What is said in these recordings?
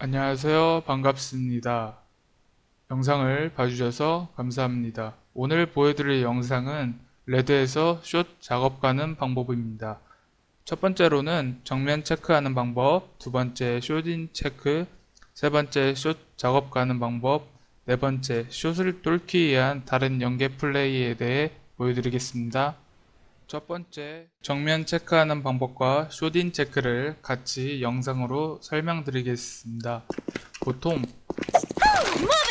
안녕하세요. 반갑습니다. 영상을 봐주셔서 감사합니다. 오늘 보여드릴 영상은 레드에서 숏 작업 가는 방법입니다. 첫 번째로는 정면 체크하는 방법, 두 번째 숏인 체크, 세 번째 숏 작업 가는 방법, 네 번째 숏을 뚫기 위한 다른 연계 플레이에 대해 보여드리겠습니다. 첫 번째, 정면 체크하는 방법과 숏인 체크를 같이 영상으로 설명드리겠습니다. 보통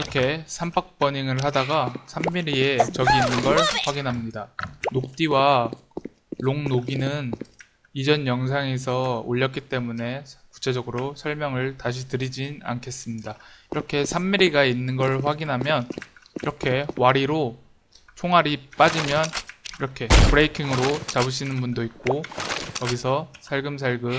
이렇게 삼박 버닝을 하다가 3mm에 적이 있는 걸 확인합니다. 녹디와 롱 녹이는 이전 영상에서 올렸기 때문에 구체적으로 설명을 다시 드리진 않겠습니다. 이렇게 3mm가 있는 걸 확인하면 이렇게 와리로 총알이 빠지면 이렇게 브레이킹으로 잡으시는 분도 있고 여기서 살금살금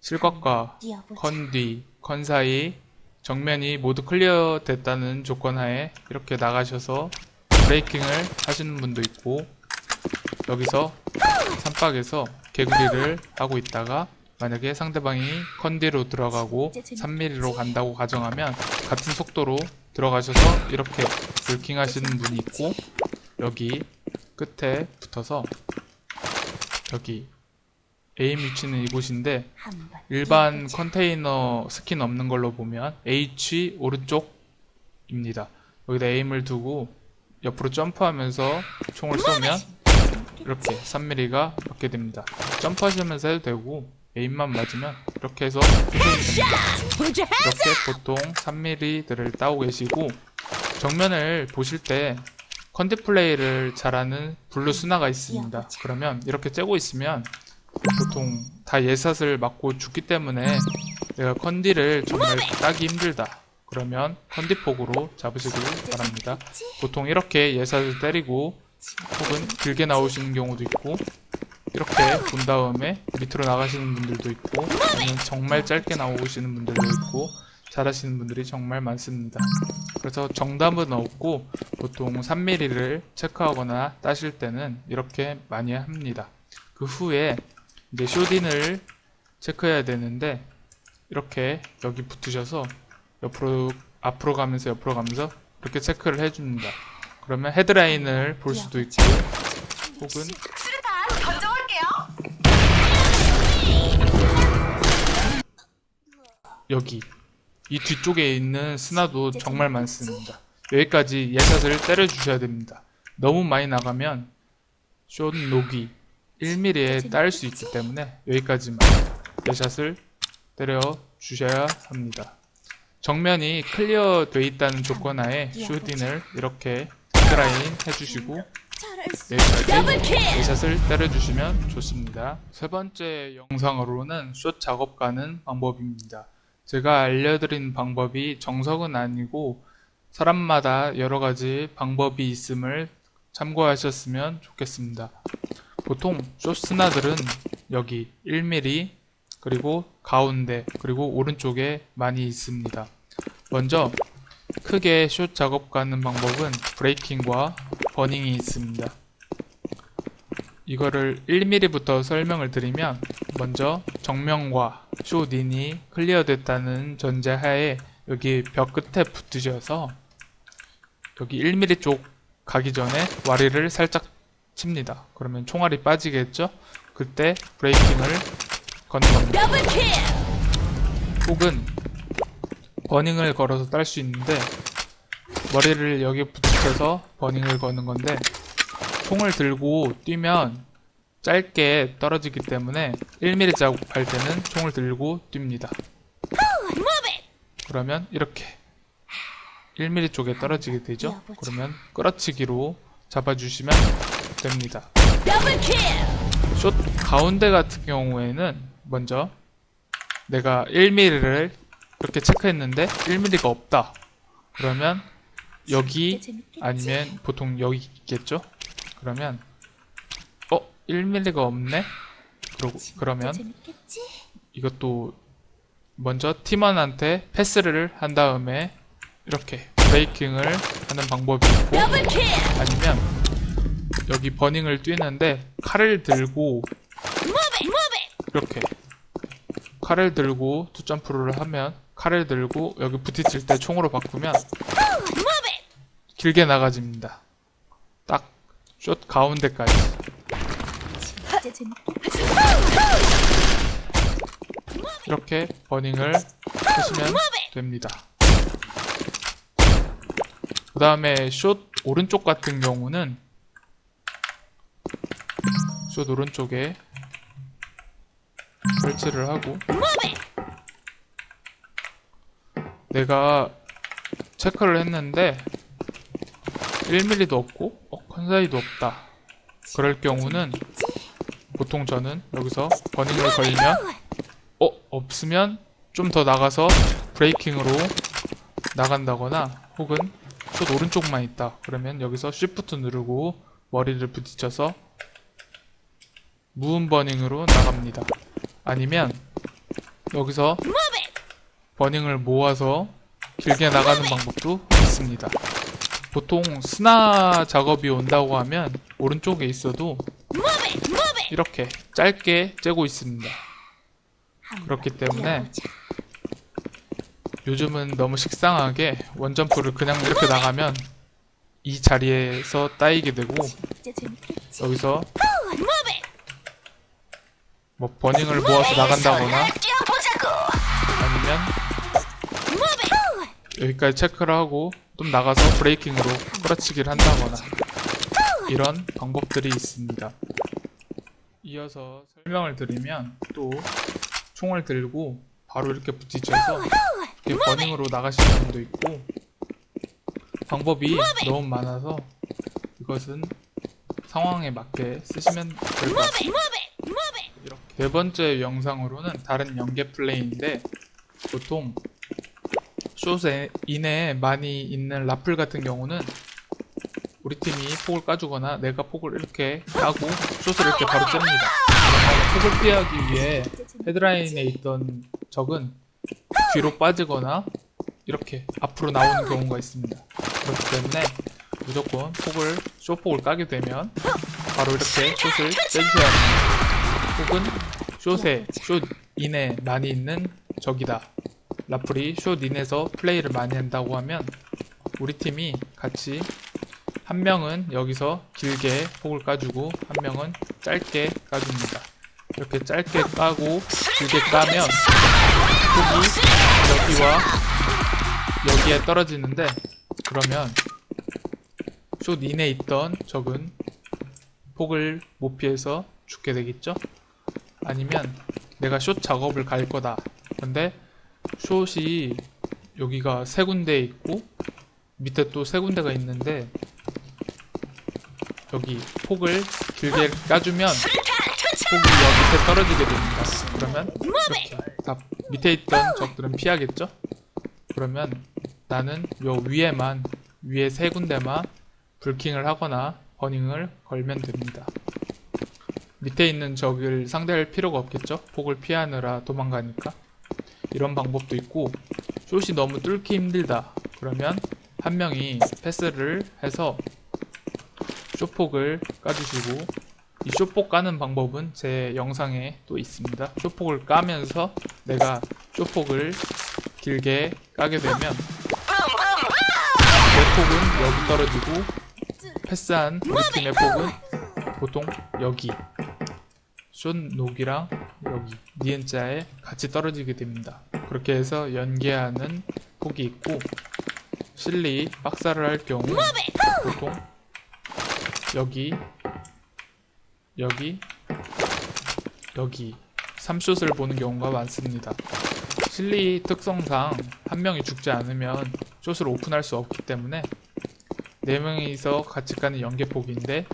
실각과 컨 뒤, 컨 사이 정면이 모두 클리어 됐다는 조건 하에 이렇게 나가셔서 브레이킹을 하시는 분도 있고 여기서 삼박에서 개구리를 하고 있다가 만약에 상대방이 컨디로 들어가고 3mm로 간다고 가정하면 같은 속도로 들어가셔서 이렇게 불킹 하시는 분이 있고 여기 끝에 붙어서 여기 에임 위치는 이곳인데 일반 컨테이너 스킨 없는 걸로 보면 H 오른쪽입니다. 여기다 에임을 두고 옆으로 점프하면서 총을 쏘면 이렇게 3mm가 맞게 됩니다. 점프하시면서 해도 되고 에임만 맞으면 이렇게 해서 이렇게 보통 3mm들을 따고 계시고 정면을 보실 때 컨디 플레이를 잘하는 블루 스나가 있습니다. 그러면 이렇게 째고 있으면 보통 다 예샷을 맞고 죽기 때문에 내가 컨디를 정말 따기 힘들다. 그러면 컨디 폭으로 잡으시길 바랍니다. 보통 이렇게 예샷을 때리고 혹은 길게 나오시는 경우도 있고 이렇게 본 다음에 밑으로 나가시는 분들도 있고 아니면 정말 짧게 나오시는 분들도 있고 잘하시는 분들이 정말 많습니다. 그래서 정답은 없고 보통 3mm를 체크하거나 따실 때는 이렇게 많이 합니다. 그 후에 이제 쇼딘을 체크해야 되는데 이렇게 여기 붙으셔서 옆으로 앞으로 가면서 옆으로 가면서 이렇게 체크를 해줍니다. 그러면 헤드라인을 볼 수도 있고 혹은. 여기 이 뒤쪽에 있는 스나도 정말 많습니다. 여기까지 예샷을 때려 주셔야 됩니다. 너무 많이 나가면 숏 녹이 1mm에 따일 수 있기 때문에 여기까지만 예샷을 때려 주셔야 합니다. 정면이 클리어 돼 있다는 조건 하에 슈딘을 이렇게 드라인 해주시고 여기까지 예샷을 때려주시면 좋습니다. 세 번째 영상으로는 숏 작업 가는 방법입니다. 제가 알려드린 방법이 정석은 아니고 사람마다 여러 가지 방법이 있음을 참고하셨으면 좋겠습니다. 보통 숏스나들은 여기 1mm 그리고 가운데 그리고 오른쪽에 많이 있습니다. 먼저 크게 숏 작업 가는 방법은 브레이킹과 버닝이 있습니다. 이거를 1mm부터 설명을 드리면 먼저 정면과 숏인이 클리어 됐다는 전제하에 여기 벽 끝에 붙으셔서 여기 1mm 쪽 가기 전에 와리를 살짝 칩니다. 그러면 총알이 빠지겠죠? 그때 브레이킹을 거는 겁니다. 혹은 버닝을 걸어서 딸 수 있는데 머리를 여기 붙여서 버닝을 거는 건데 총을 들고 뛰면 짧게 떨어지기 때문에 1mm 작업할 때는 총을 들고 뜁니다. 그러면 이렇게 1mm 쪽에 떨어지게 되죠. 그러면 끌어치기로 잡아주시면 됩니다. 숏 가운데 같은 경우에는 먼저 내가 1mm를 이렇게 체크했는데 1mm가 없다. 그러면 여기 아니면 보통 여기 있겠죠? 그러면 어 1mm가 없네. 그러고 그러면 이것도 먼저 팀원한테 패스를 한 다음에 이렇게 브레이킹을 하는 방법이 있고 아니면 여기 버닝을 뛰는데 칼을 들고 이렇게 칼을 들고 투점프를 하면 칼을 들고 여기 부딪힐 때 총으로 바꾸면 길게 나가집니다. 딱 숏 가운데까지. 이렇게 버닝을 하시면 됩니다. 그 다음에 숏 오른쪽 같은 경우는 숏 오른쪽에 설치를 하고 내가 체크를 했는데 1mm도 없고 어, 컨사이도 없다. 그럴 경우는 보통 저는 여기서 버닝을 걸면 어 없으면 좀 더 나가서 브레이킹으로 나간다거나 혹은 숏 오른쪽만 있다 그러면 여기서 Shift 누르고 머리를 부딪혀서 무음 버닝으로 나갑니다. 아니면 여기서 버닝을 모아서 길게 나가는 방법도 있습니다. 보통 스나 작업이 온다고 하면 오른쪽에 있어도 이렇게 짧게 째고 있습니다. 그렇기 때문에 요즘은 너무 식상하게 원점프를 그냥 이렇게 나가면 이 자리에서 따이게 되고. 여기서 뭐 버닝을 모아서 나간다거나. 아니면 여기까지 체크를 하고 좀 나가서 브레이킹으로 끌어치기를 한다거나 이런 방법들이 있습니다. 이어서 설명을 드리면 또 총을 들고 바로 이렇게 부딪혀서 이렇게 버닝으로 나가시는 분도 있고 방법이 너무 많아서 이것은 상황에 맞게 쓰시면 될 것 같습니다. 이렇게 네 번째 영상으로는 다른 연계 플레이인데 보통 숏에 이내에 많이 있는 라플 같은 경우는 우리 팀이 폭을 까주거나 내가 폭을 이렇게 까고 숏을 이렇게 바로 잽니다. 폭을 피하기 위해 헤드라인에 있던 적은 뒤로 빠지거나 이렇게 앞으로 나오는 경우가 있습니다. 그렇기 때문에 무조건 폭을 숏폭을 까게 되면 바로 이렇게 숏을 째주셔야 합니다. 혹은 숏에 숏 인에 많이 있는 적이다. 라플이 숏 인에서 플레이를 많이 한다고 하면 우리 팀이 같이 한 명은 여기서 길게 폭을 까주고 한 명은 짧게 까줍니다. 이렇게 짧게 까고 길게 까면 폭이 여기와 여기에 떨어지는데 그러면 숏 인에 있던 적은 폭을 못 피해서 죽게 되겠죠? 아니면 내가 숏 작업을 갈 거다. 근데 숏이 여기가 세 군데 있고 밑에 또 세 군데가 있는데 여기 폭을 길게 까주면 폭이 여기 밑에 떨어지게 됩니다. 그러면 다 밑에 있던 적들은 피하겠죠? 그러면 나는 요 위에만 위에 세 군데만 불킹을 하거나 버닝을 걸면 됩니다. 밑에 있는 적을 상대할 필요가 없겠죠? 폭을 피하느라 도망가니까. 이런 방법도 있고, 숏이 너무 뚫기 힘들다. 그러면 한 명이 패스를 해서 쇼폭을 까주시고, 이 쇼폭 까는 방법은 제 영상에 또 있습니다. 쇼폭을 까면서 내가 쇼폭을 길게 까게 되면 내 폭은 여기 떨어지고 패스한 우리 팀의 폭은 보통 여기 숏 녹이랑 여기 니은자에 같이 떨어지게 됩니다. 그렇게 해서 연계하는 폭이 있고 실리 박사를 할 경우 보통 여기 여기 여기 3숏을 보는 경우가 많습니다. 실리 특성상 한 명이 죽지 않으면 숏을 오픈할 수 없기 때문에 네 명이서 같이 까는 연계폭인데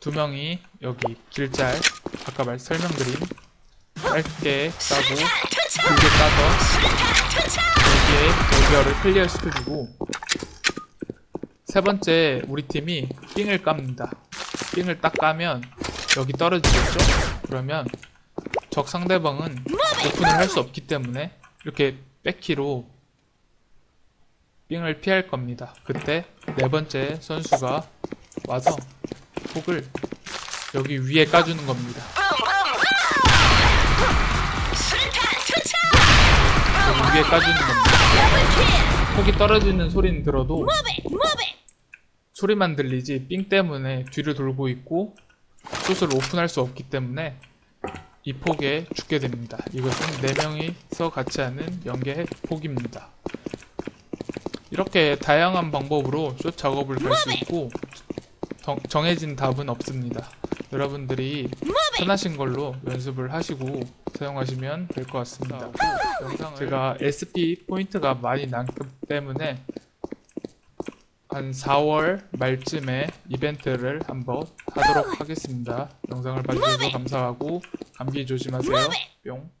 두 명이 여기 길잘 아까 말 설명드린 짧게 까고 길게 까서 여기에 여기어를 클리어 시켜주고 세 번째 우리 팀이 삥을 깝니다. 삥을 딱 까면 여기 떨어지겠죠? 그러면 적 상대방은 오픈을 할 수 없기 때문에 이렇게 백키로 삥을 피할 겁니다. 그때 네 번째 선수가 와서 폭을 여기 위에 까주는 겁니다. 여기 위에 까주는 겁니다. 폭이 떨어지는 소리는 들어도 소리만 들리지 삥 때문에 뒤를 돌고 있고 숏을 오픈할 수 없기 때문에 이 폭에 죽게 됩니다. 이것은 4명이서 같이 하는 연계 폭입니다. 이렇게 다양한 방법으로 숏 작업을 할 수 있고 정- 정해진 답은 없습니다. 여러분들이 편하신 걸로 연습을 하시고 사용하시면 될 것 같습니다. 영상을 제가 SP 포인트가 많이 남기 때문에 한 4월 말쯤에 이벤트를 한번 하도록 하겠습니다. 영상을 봐주셔서 감사하고 감기 조심하세요. 뿅.